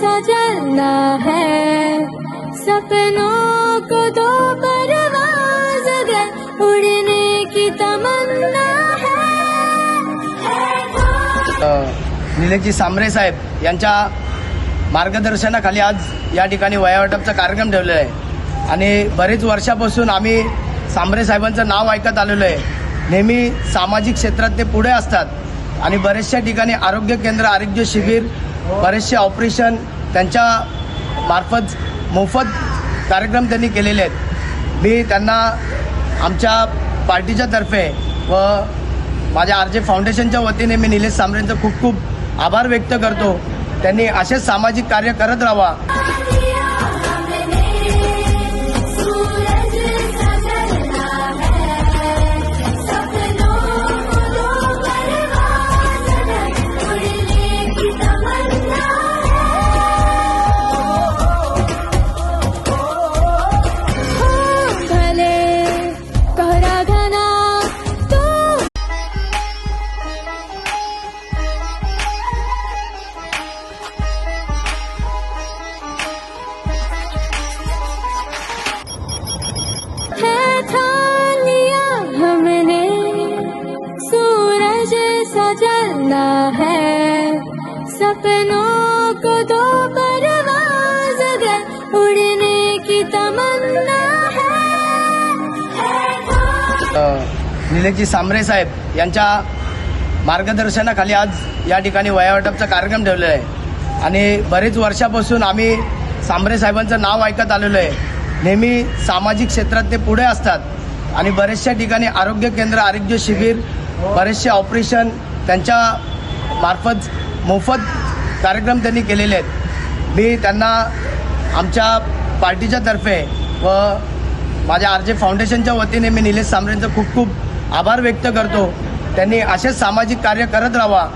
चलना है। सपनों को दो परवाज दे उड़ने की तमन्ना है। निलेशजी साहेब यांच्या मार्गदर्शनाखाली आज या ठिकाणी वयावाटपचा कार्यक्रम ठेवलेला आहे. आणि बरेच वर्षापासून आम्ही सांबरे साहेबांचं नाव ऐकत आलेलो आहे. नेहमी सामाजिक क्षेत्रात ते पुढे असतात. आणि बरेचशा ठिकाणी आरोग्य केंद्र आरोग्य शिबिर बरेचसे ऑपरेशन त्यांच्या मार्फत मोफत कार्यक्रम त्यांनी केलेले आहेत. मी त्यांना आमच्या पार्टीच्या तर्फे व माझ्या आर जे फाउंडेशनच्या वतीने मी निलेश सांबरेंचं खूप खूप आभार व्यक्त करतो. त्यांनी असेच सामाजिक कार्य करत राहावा. मुझे सजलना है सपनों को दो परवाज दे उड़ने की तमन्ना है। निलेशजी सांबरे साहेब यांच्या मार्गदर्शनाखाली आज या ठिकाणी वयावाटपचा कार्यक्रम ठेवलेला आहे. आणि बरेच वर्षापासून आम्ही सांबरे साहेबांचं नाव ऐकत आलेलो आहे. नेहमी सामाजिक क्षेत्रात ते पुढे असतात. आणि बरेचशा ठिकाणी आरोग्य केंद्र आरोग्य शिबिर बरेचसे ऑपरेशन त्यांच्या मार्फत मोफत कार्यक्रम त्यांनी केलेले आहेत. मी त्यांना आमच्या पार्टीच्या तर्फे व माझ्या आर जे फाउंडेशनच्या वतीने मी निलेश सांबरेंचं खूप खूप आभार व्यक्त करतो. त्यांनी असेच सामाजिक कार्य करत राहावा.